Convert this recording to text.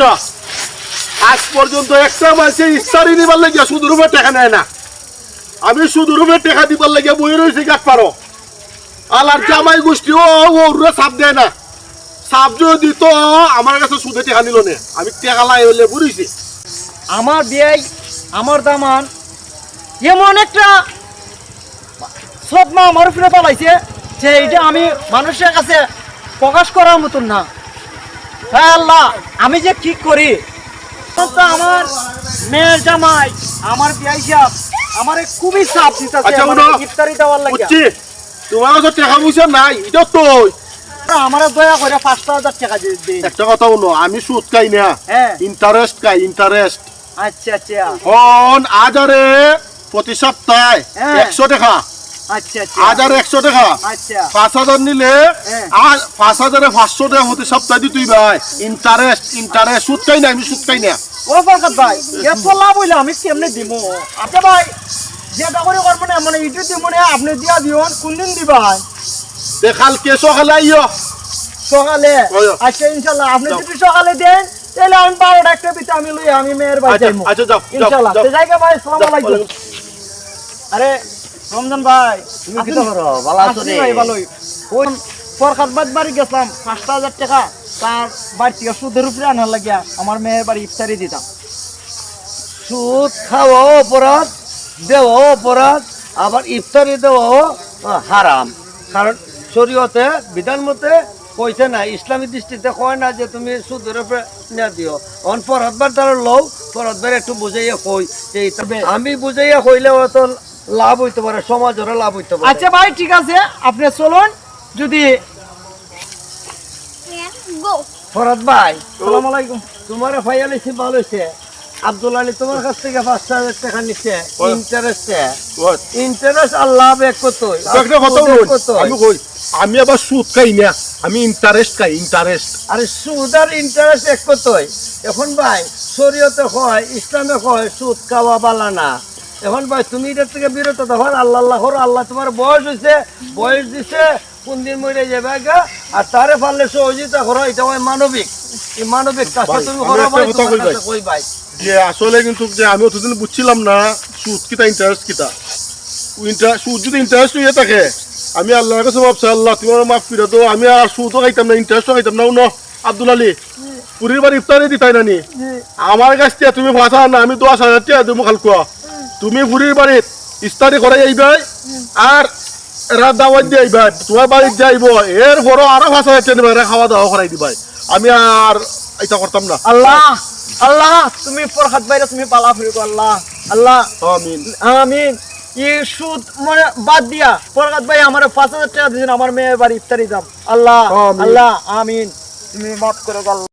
সমস্যা আজ পর্যন্ত একটা মাসে ইস্তারি নিবার লাগিয়া শুধু রূপে টাকা নেয় না। আমি শুধু টাকা দিবার লাগিয়া বই রয়েছি গাছ পারো আলার জামাই গোষ্ঠী, ও ওরে সাপ দেয় না। সাপ যদি আমার কাছে সুদে টাকা নিল না, আমি টাকা লাই হলে বুড়িছি। আমার বিয়ে আমার দামান, এমন একটা সদমা আমার উপরে পালাইছে যে এটা আমি মানুষের কাছে প্রকাশ করার মতন না। হ্যাঁ আল্লাহ আমি যে কি করি? তো আমার মেয়ের জামাই আমার বিয়াই আমার খুবই চাপ দিতেছে আচ্ছা, আমার ইফতারি দেওয়ার লাগে তোমার কাছে টাকা পয়সা নাই এটা আমার দয়া করে পাঁচটা হাজার টাকা দিয়ে দিন একটা কথা বলো আমি সুদ খাই না। হ্যাঁ। ইন্টারেস্ট খাই ইন্টারেস্ট আচ্ছা আচ্ছা। হন আজারে প্রতি সপ্তাহে হ্যাঁ। একশো টাকা। হাজার একশো টাকা। আচ্ছা। পাঁচ হাজার নিলে হ্যাঁ। আর পাঁচ হাজারে পাঁচশো টাকা সপ্তাহে দিতুই ভাই। ইন্টারেস্ট ইন্টারেস্ট সুদ খাই না আমি সুদ খাই না ও বরকত ভাই এত লাভ হইলে আমি কেমনে দিব আচ্ছা ভাই করব না মানে ইটু দিব না আপনি দিয়া দিন কোন দিন দিবাই দে কালকে সকালে আইও। সকালে। আচ্ছা ইনশাল্লাহ আপনি। যদি সকালে দেন তাহলে আমি বারোটা একটা পিঠা আমি লই আমি মেয়ের বাড়ি আচ্ছা আচ্ছা যাও ইনশাল্লাহ। জায়গা ভাই আলাইকুম। আরে রমজান ভাই তুমি কি করো? ভালো আছো রে। ভাই ভালোই। ওই বাদ বাড়ি গেছিলাম পাঁচটা হাজার টাকা। তার বাড়ি থেকে সুদের উপরে আনার লাগিয়া আমার মেয়ের বাড়ি ইফতারি দিতাম। সুদ খাওয়া অপরাধ দেওয়া অপরাধ আবার ইফতারি দেওয়া হারাম। কারণ শরীয়তে বিধান মতে কইছে না ইসলামী দৃষ্টিতে কয় না যে তুমি সুদের উপরে না দিও। অন ফরহাদবার দ্বারা লও ফরহাদবার একটু বুঝাইয়া কই আমি বুঝাইয়া কইলে তো লাভ হইতে পারে সমাজেরও লাভ হইতে পারে। আচ্ছা ভাই ঠিক আছে আপনি চলুন যদি গো ফরহাদ ভাই সালাম আলাইকুম। তোমার ফাইয়ালিসি ভালো হয়েছে আব্দুল আলী তোমার কাছ থেকে পাঁচ হাজার টাকা নিচ্ছে। ইন্টারেস্টে ইন্টারেস্ট আর লাভ এক কতই? তো একটা আমি কই আমি আবার সুদ খাই না আমি ইন্টারেস্ট খাই ইন্টারেস্ট আরে সুদ আর ইন্টারেস্ট এক কতই? এখন ভাই শরীয়তে হয় ইসলামে হয় সুদ খাওয়া বালা না। এখন ভাই তুমি এটার থেকে বিরত দেখো আল্লাহ আল্লাহ করো আল্লাহ তোমার বয়স হয়েছে বয়স দিছে কোন দিন মরে যাবে গা। আর তারে পারলে সহযোগিতা করো এটা হয় মানবিক। এই মানবিক কাজটা তুমি করো ভাই কই ভাই। যে আসলে কিন্তু যে আমি অতদিন বুঝছিলাম না সুদ কিতা ইন্টারেস্ট কিতা সুদ যদি ইন্টারেস্ট হয়ে থাকে আমি আল্লাহর কাছে ভাবছি আল্লাহ তোমার মাফ ফিরে তো আমি আর সুদও খাইতাম না ইন্টারেস্টও খাইতাম না। ন আব্দুল আলী পুরীর বাড়ি ইফতারি দিতাই না নি আমার কাছ থেকে তুমি ভাষা না আমি দশ হাজার টাকা দেবো খালকুয়া। তুমি পুরীর বাড়িত ইফতারি করাই আইবাই আর রাত দাওয়াত দিয়ে আইবাই তোমার বাড়িতে যাইব। এর বড় আরও হাজার টাকা খাওয়া দাওয়া করাই দিবাই। আমি আর এটা করতাম না। আল্লাহ আল্লাহ তুমি ফরহাদ ভাইরা তুমি পালা ফিরে আল্লাহ আল্লাহ। আমিন। আমিন। ই সুদ মানে বাদ দিয়া ফরহাদ ভাই আমার পাঁচ হাজার টাকা দিয়েছেন আমার মেয়ের বাড়ি ইফতারি দাম। আল্লাহ আল্লাহ আমিন। তুমি মাফ করে দাও